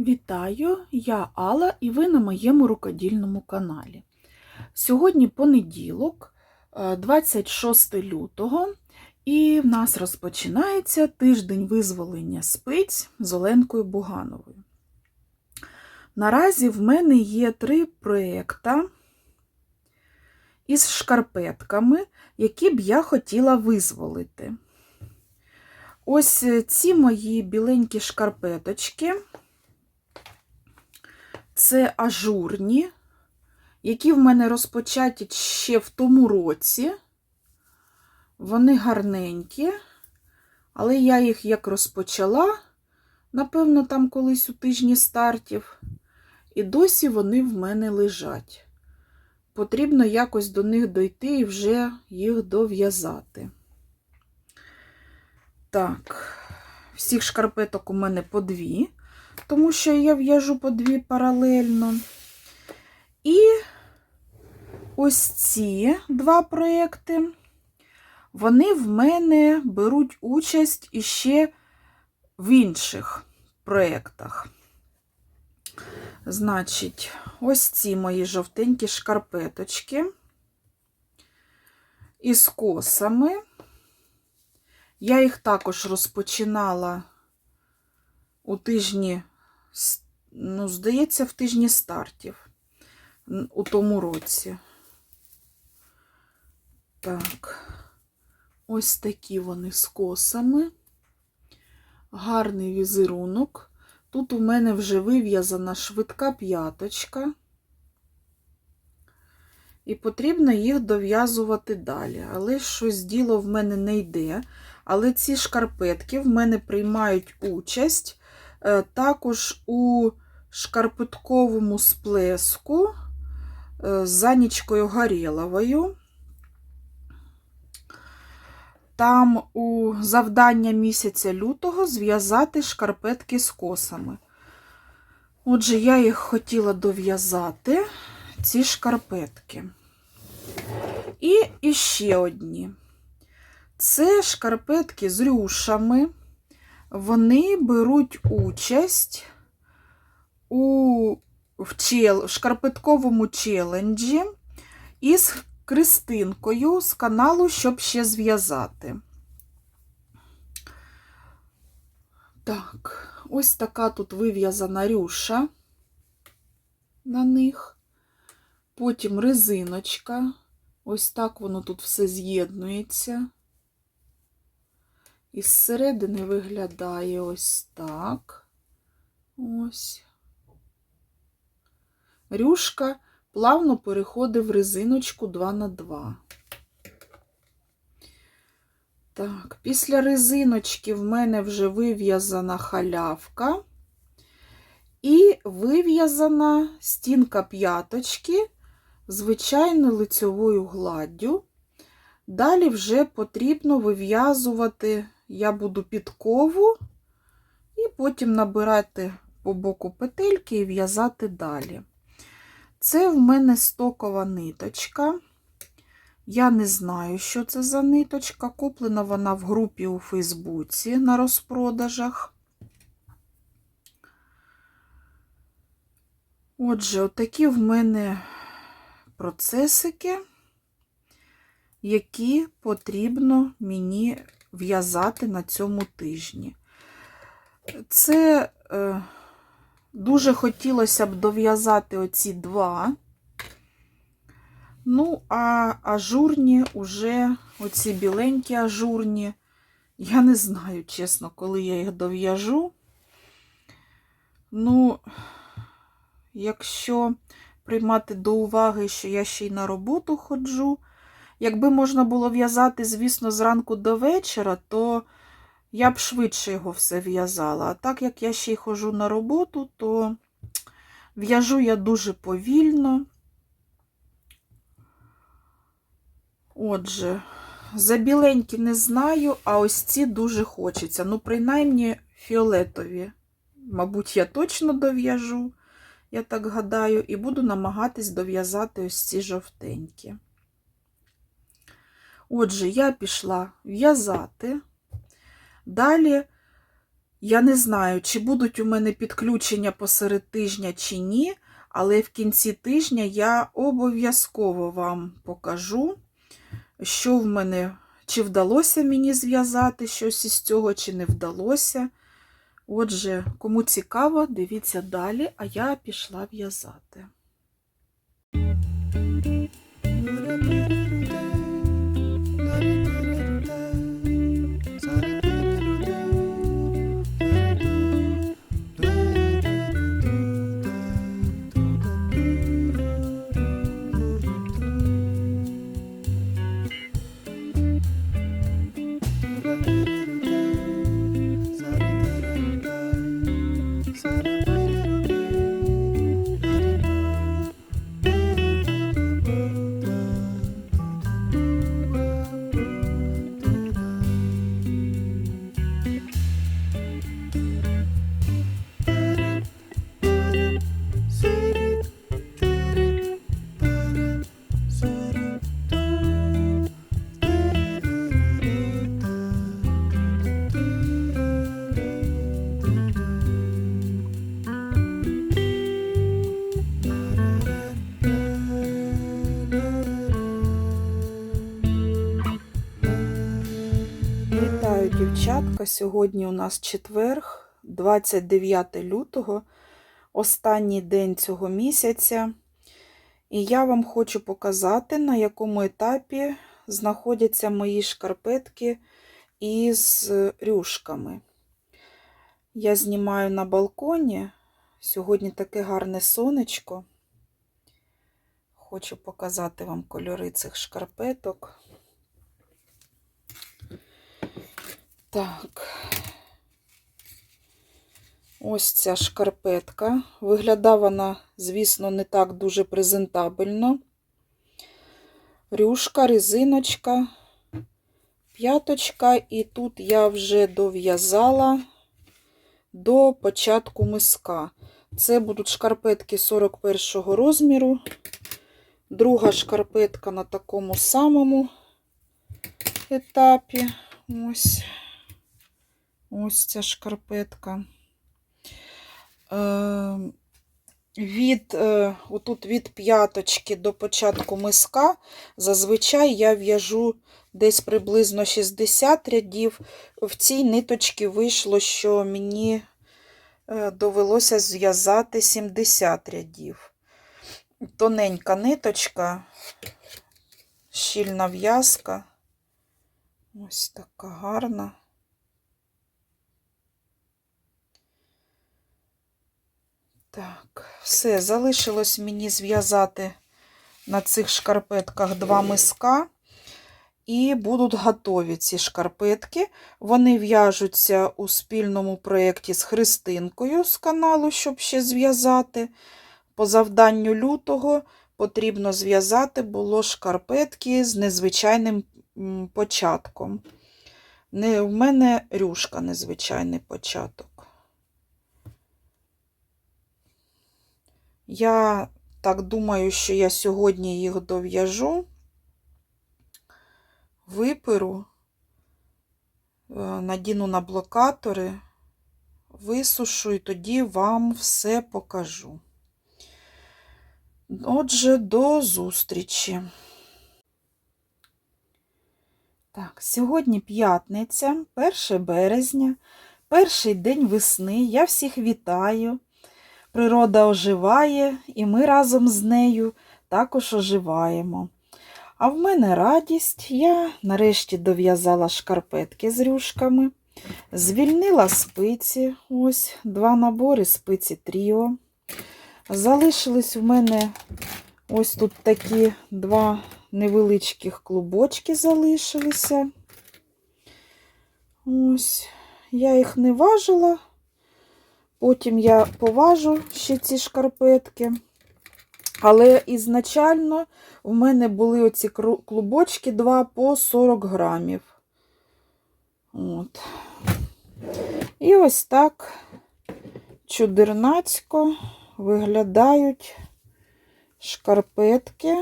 Вітаю, я Алла і ви на моєму рукодільному каналі. Сьогодні понеділок, е, 26 лютого, і в нас розпочинається тиждень визволення спиць з Оленкою Бугановою. Наразі в мене є три проєкта із шкарпетками, які б я хотіла визволити. Ось е, ці мої біленькі шкарпеточки. Це ажурні, які в мене розпочаті ще в тому році. Вони гарненькі, але я їх як розпочала, напевно, там колись у тижні стартів, і досі вони в мене лежать. Потрібно якось до них дойти і вже їх дов'язати. Так, всіх шкарпеток у мене по дві тому що я в'яжу по дві паралельно. І ось ці два проєкти, вони в мене беруть участь іще в інших проєктах. Значить, ось ці мої жовтенькі шкарпеточки із косами. Я їх також розпочинала у тижні ну, здається, в тижні стартів у тому році. Так, ось такі вони з косами. Гарний візерунок. Тут у мене вже вив'язана швидка п'яточка. І потрібно їх дов'язувати далі. Але щось діло в мене не йде. Але ці шкарпетки в мене приймають участь також у шкарпетковому сплеску е, з Занічкою Горєловою. Там у завдання місяця лютого зв'язати шкарпетки з косами. Отже, я їх хотіла дов'язати, ці шкарпетки. І іще одні. Це шкарпетки з рюшами вони беруть участь у в чел, шкарпетковому челенджі із Кристинкою з каналу, щоб ще зв'язати. Так, ось така тут вив'язана рюша на них. Потім резиночка. Ось так воно тут все з'єднується. І зсередини виглядає ось так. Ось. Рюшка плавно переходить в резиночку 2 на 2. Так, після резиночки в мене вже вив'язана халявка і вив'язана стінка п'яточки звичайною лицьовою гладдю. Далі вже потрібно вив'язувати я буду підкову і потім набирати по боку петельки і в'язати далі. Це в мене стокова ниточка. Я не знаю, що це за ниточка. Куплена вона в групі у Фейсбуці на розпродажах. Отже, отакі в мене процесики, які потрібно мені в'язати на цьому тижні. Це е, дуже хотілося б дов'язати оці два. Ну, а ажурні уже, оці біленькі ажурні, я не знаю, чесно, коли я їх дов'яжу. Ну, якщо приймати до уваги, що я ще й на роботу ходжу, Якби можна було в'язати, звісно, зранку до вечора, то я б швидше його все в'язала. А так як я ще й хожу на роботу, то в'яжу я дуже повільно. Отже, за біленькі не знаю, а ось ці дуже хочеться. Ну, принаймні, фіолетові. Мабуть, я точно дов'яжу, я так гадаю, і буду намагатись дов'язати ось ці жовтенькі. Отже, я пішла в'язати. Далі Я не знаю, чи будуть у мене підключення посеред тижня чи ні, але в кінці тижня я обов'язково вам покажу, що в мене, чи вдалося мені зв'язати щось із цього, чи не вдалося. Отже, кому цікаво, дивіться далі, а я пішла в'язати. Дівчатка. Сьогодні у нас четверг, 29 лютого, останній день цього місяця. І я вам хочу показати, на якому етапі знаходяться мої шкарпетки із рюшками. Я знімаю на балконі. Сьогодні таке гарне сонечко. Хочу показати вам кольори цих шкарпеток. Так. Ось ця шкарпетка. Виглядає вона, звісно, не так дуже презентабельно. Рюшка, резиночка, п'яточка, і тут я вже дов'язала до початку миска. Це будуть шкарпетки 41 розміру. Друга шкарпетка на такому самому етапі. Ось. Ось ця шкарпетка. Е, від, е, отут від п'яточки до початку миска зазвичай я в'яжу десь приблизно 60 рядів. В цій ниточці вийшло, що мені е, довелося зв'язати 70 рядів. Тоненька ниточка, щільна в'язка. Ось така гарна. Так, все, залишилось мені зв'язати на цих шкарпетках два миска. І будуть готові ці шкарпетки. Вони в'яжуться у спільному проєкті з Христинкою з каналу, щоб ще зв'язати. По завданню лютого потрібно зв'язати було шкарпетки з незвичайним початком. Не, в мене рюшка незвичайний початок. Я так думаю, що я сьогодні їх дов'яжу, виперу, е, надіну на блокатори, висушу і тоді вам все покажу. Отже, до зустрічі. Так, сьогодні п'ятниця, 1 березня, перший день весни. Я всіх вітаю. Природа оживає, і ми разом з нею також оживаємо. А в мене радість, я нарешті дов'язала шкарпетки з рюшками, звільнила спиці, ось два набори спиці тріо. Залишились в мене ось тут такі два невеличких клубочки залишилися. Ось, я їх не важила. Потім я поважу ще ці шкарпетки. Але ізначально в мене були оці клубочки 2 по 40 грамів. От. І ось так чудернацько виглядають шкарпетки,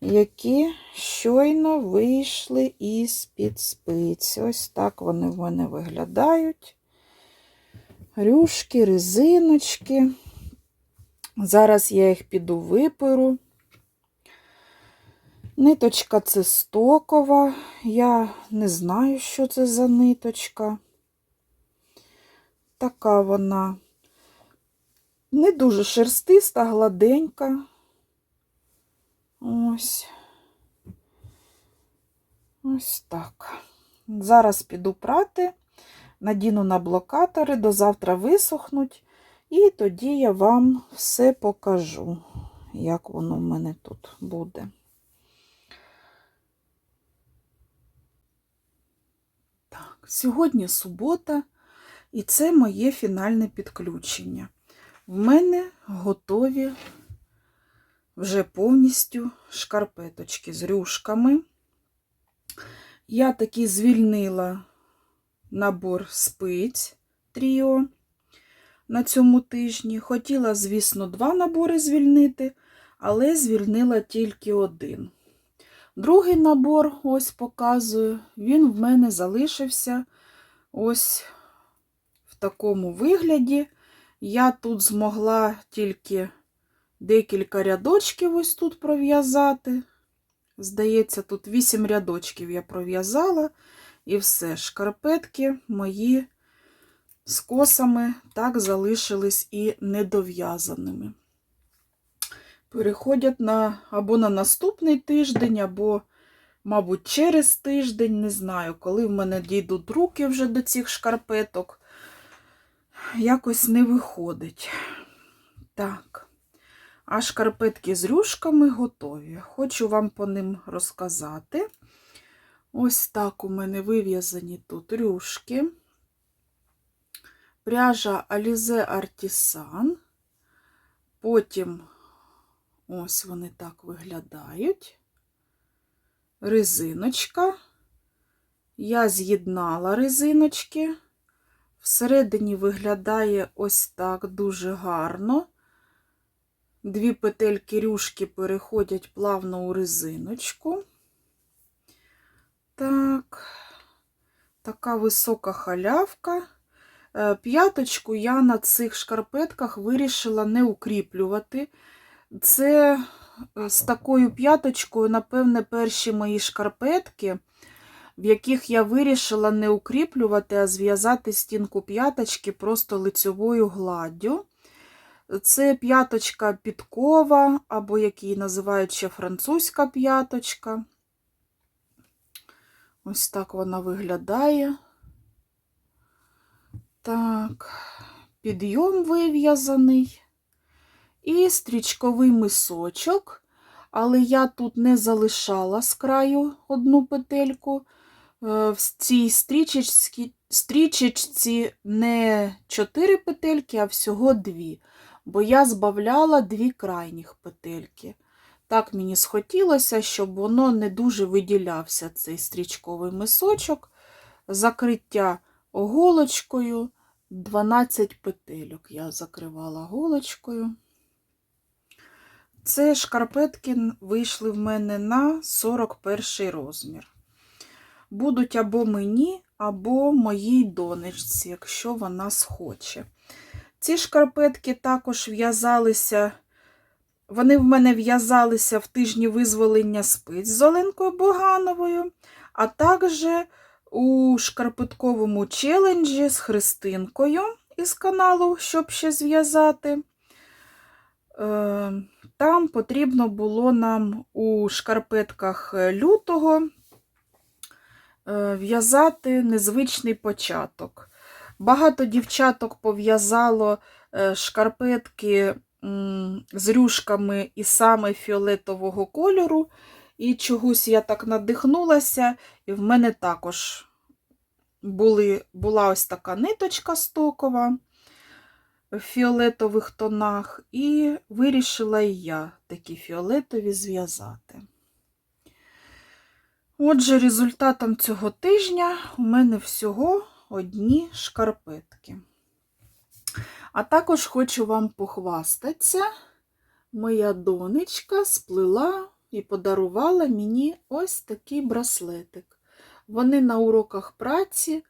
які щойно вийшли із-під спиць. Ось так вони в мене виглядають. Рюшки, резиночки. Зараз я їх піду виперу. Ниточка це стокова. Я не знаю, що це за ниточка. Така вона не дуже шерстиста, гладенька. Ось. Ось так. Зараз піду прати, надіну на блокатори, до завтра висохнуть, і тоді я вам все покажу, як воно в мене тут буде. Так, сьогодні субота, і це моє фінальне підключення. В мене готові вже повністю шкарпеточки з рюшками. Я таки звільнила набор спиць тріо на цьому тижні. Хотіла, звісно, два набори звільнити, але звільнила тільки один. Другий набор, ось показую, він в мене залишився ось в такому вигляді. Я тут змогла тільки декілька рядочків ось тут пров'язати. Здається, тут 8 рядочків я пров'язала, і все, шкарпетки мої з косами так залишились і недов'язаними. Переходять на або на наступний тиждень, або, мабуть, через тиждень, не знаю, коли в мене дійдуть руки вже до цих шкарпеток. Якось не виходить. Так. А шкарпетки з рюшками готові. Хочу вам по ним розказати. Ось так у мене вив'язані тут рюшки. Пряжа Alize Artisan. Потім ось вони так виглядають. Резиночка. Я з'єднала резиночки. Всередині виглядає ось так дуже гарно. Дві петельки рюшки переходять плавно у резиночку. Так, така висока халявка. Е, П'яточку я на цих шкарпетках вирішила не укріплювати. Це е, з такою п'яточкою, напевне, перші мої шкарпетки, в яких я вирішила не укріплювати, а зв'язати стінку п'яточки просто лицьовою гладдю. Це п'яточка підкова, або як її називають ще французька п'яточка. Ось так вона виглядає. Так, підйом вив'язаний. І стрічковий мисочок, але я тут не залишала з краю одну петельку. Е, В цій стрічечці, стрічечці не 4 петельки, а всього 2 бо я збавляла дві крайніх петельки. Так мені схотілося, щоб воно не дуже виділявся, цей стрічковий мисочок. Закриття голочкою 12 петельок я закривала голочкою. Це шкарпетки вийшли в мене на 41 розмір. Будуть або мені, або моїй донечці, якщо вона схоче. Ці шкарпетки також в'язалися, вони в мене в'язалися в тижні визволення спиць з Оленкою Богановою, а також у шкарпетковому челенджі з Христинкою із каналу, щоб ще зв'язати. Е, там потрібно було нам у шкарпетках лютого е, в'язати незвичний початок. Багато дівчаток пов'язало е, шкарпетки з рюшками і саме фіолетового кольору. І чогось я так надихнулася, і в мене також були, була ось така ниточка стокова в фіолетових тонах, і вирішила і я такі фіолетові зв'язати. Отже, результатом цього тижня у мене всього одні шкарпетки. А також хочу вам похвастатися, моя донечка сплила і подарувала мені ось такий браслетик. Вони на уроках праці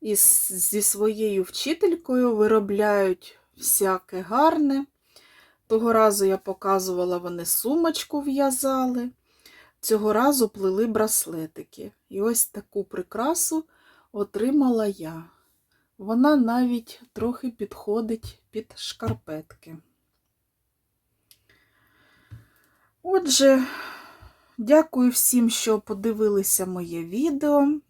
із, зі своєю вчителькою виробляють всяке гарне. Того разу я показувала, вони сумочку в'язали. Цього разу плели браслетики. І ось таку прикрасу отримала я. Вона навіть трохи підходить під шкарпетки. Отже, дякую всім, що подивилися моє відео.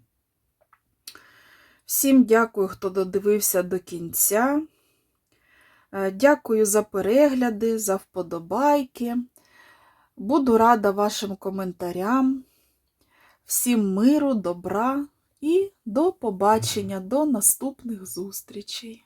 Всім дякую, хто додивився до кінця. Е, Дякую за перегляди, за вподобайки. Буду рада вашим коментарям. Всім миру, добра і до побачення, до наступних зустрічей.